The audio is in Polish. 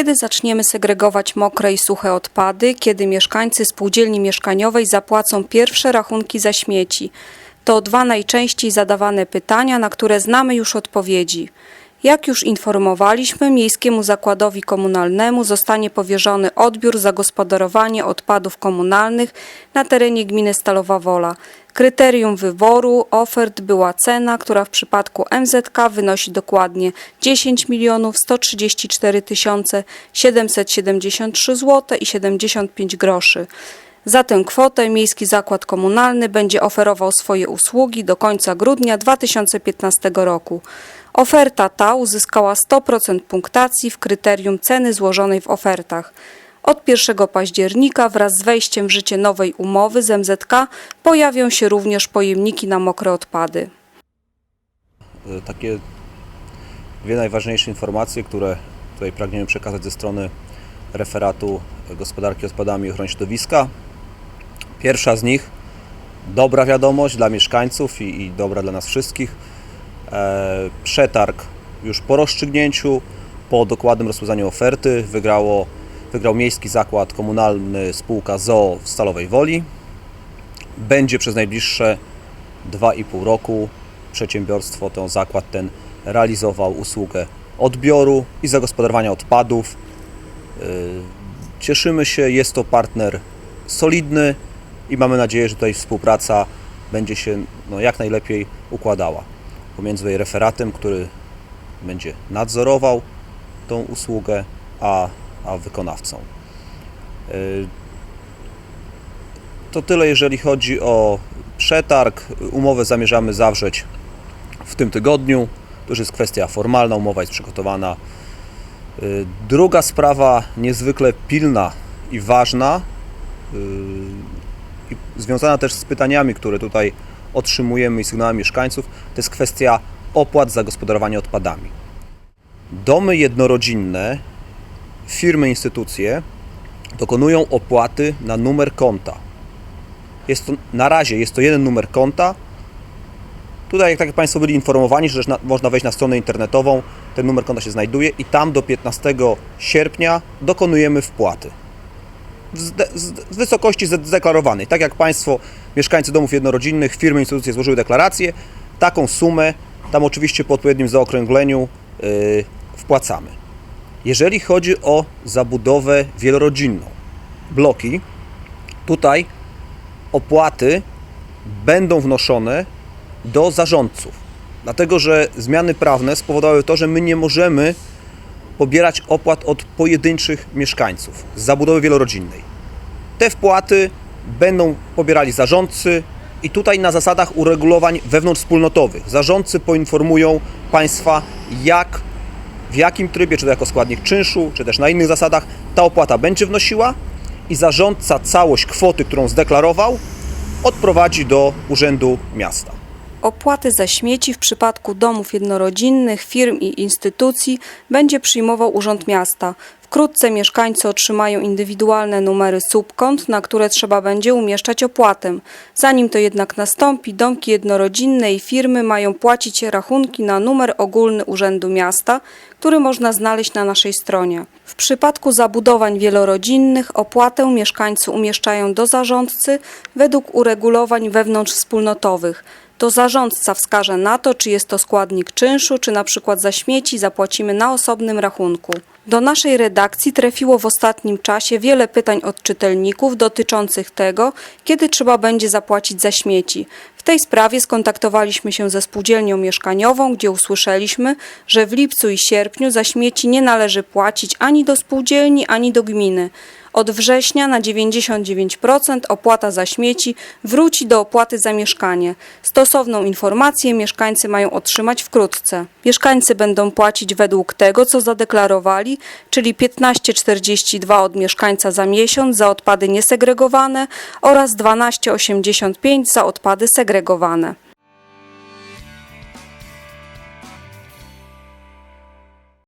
Kiedy zaczniemy segregować mokre i suche odpady? Kiedy mieszkańcy spółdzielni mieszkaniowej zapłacą pierwsze rachunki za śmieci? To dwa najczęściej zadawane pytania, na które znamy już odpowiedzi. Jak już informowaliśmy, Miejskiemu Zakładowi Komunalnemu zostanie powierzony odbiór zagospodarowanie odpadów komunalnych na terenie gminy Stalowa Wola. Kryterium wyboru ofert była cena, która w przypadku MZK wynosi dokładnie 10 milionów 134 tysiące 773 zł i 75 groszy. Za tę kwotę Miejski Zakład Komunalny będzie oferował swoje usługi do końca grudnia 2015 roku. Oferta ta uzyskała 100% punktacji w kryterium ceny złożonej w ofertach. Od 1 października wraz z wejściem w życie nowej umowy z MZK pojawią się również pojemniki na mokre odpady. Y, takie dwie najważniejsze informacje, które tutaj pragniemy przekazać ze strony referatu gospodarki odpadami i ochrony środowiska. Pierwsza z nich, dobra wiadomość dla mieszkańców i, i dobra dla nas wszystkich. E, przetarg już po rozstrzygnięciu, po dokładnym rozpoznaniu oferty wygrało, wygrał Miejski Zakład Komunalny spółka ZOO w Stalowej Woli. Będzie przez najbliższe 2,5 roku przedsiębiorstwo, ten zakład ten realizował usługę odbioru i zagospodarowania odpadów. Yy, Cieszymy się, jest to partner solidny i mamy nadzieję, że tutaj współpraca będzie się no, jak najlepiej układała pomiędzy referatem, który będzie nadzorował tą usługę, a, a wykonawcą. Yy, to tyle, jeżeli chodzi o przetarg. Umowę zamierzamy zawrzeć w tym tygodniu. To już jest kwestia formalna, umowa jest przygotowana. Y, Druga sprawa, niezwykle pilna i ważna, y, związana też z pytaniami, które tutaj otrzymujemy i sygnałami mieszkańców, to jest kwestia opłat za gospodarowanie odpadami. Domy jednorodzinne, firmy, instytucje dokonują opłaty na numer konta. Jest to, na razie jest to jeden numer konta. Tutaj, jak tak Państwo byli informowani, że na, można wejść na stronę internetową, ten numer konta się znajduje i tam do 15 sierpnia dokonujemy wpłaty. Z, wysokości zdeklarowanej. Tak jak Państwo, mieszkańcy domów jednorodzinnych, firmy, instytucje złożyły deklarację, taką sumę, tam oczywiście po odpowiednim zaokrągleniu yy, wpłacamy. Jeżeli chodzi o zabudowę wielorodzinną, bloki, tutaj opłaty będą wnoszone do zarządców. Dlatego, że zmiany prawne spowodowały to, że my nie możemy pobierać opłat od pojedynczych mieszkańców z zabudowy wielorodzinnej. Te wpłaty będą pobierali zarządcy i tutaj na zasadach uregulowań wewnątrzwspólnotowych. Zarządcy poinformują Państwa, jak, w jakim trybie, czy to jako składnik czynszu, czy też na innych zasadach, ta opłata będzie wnosiła i zarządca całość kwoty, którą zdeklarował, odprowadzi do Urzędu Miasta. Opłaty za śmieci w przypadku domów jednorodzinnych, firm i instytucji będzie przyjmował Urząd Miasta. Wkrótce mieszkańcy otrzymają indywidualne numery subkont, na które trzeba będzie umieszczać opłatę. Zanim to jednak nastąpi, domki jednorodzinne i firmy mają płacić rachunki na numer ogólny Urzędu Miasta, który można znaleźć na naszej stronie. W przypadku zabudowań wielorodzinnych opłatę mieszkańcy umieszczają do zarządcy według uregulowań wewnątrzwspólnotowych. To zarządca wskaże na to, czy jest to składnik czynszu, czy na przykład za śmieci zapłacimy na osobnym rachunku. Do naszej redakcji trafiło w ostatnim czasie wiele pytań od czytelników dotyczących tego, kiedy trzeba będzie zapłacić za śmieci. W tej sprawie skontaktowaliśmy się ze spółdzielnią mieszkaniową, gdzie usłyszeliśmy, że w lipcu i sierpniu za śmieci nie należy płacić ani do spółdzielni, ani do gminy. Od września na 99% opłata za śmieci wróci do opłaty za mieszkanie. Stosowną informację mieszkańcy mają otrzymać wkrótce. Mieszkańcy będą płacić według tego, co zadeklarowali, czyli 15,42 od mieszkańca za miesiąc za odpady niesegregowane oraz 12,85 za odpady segregowane.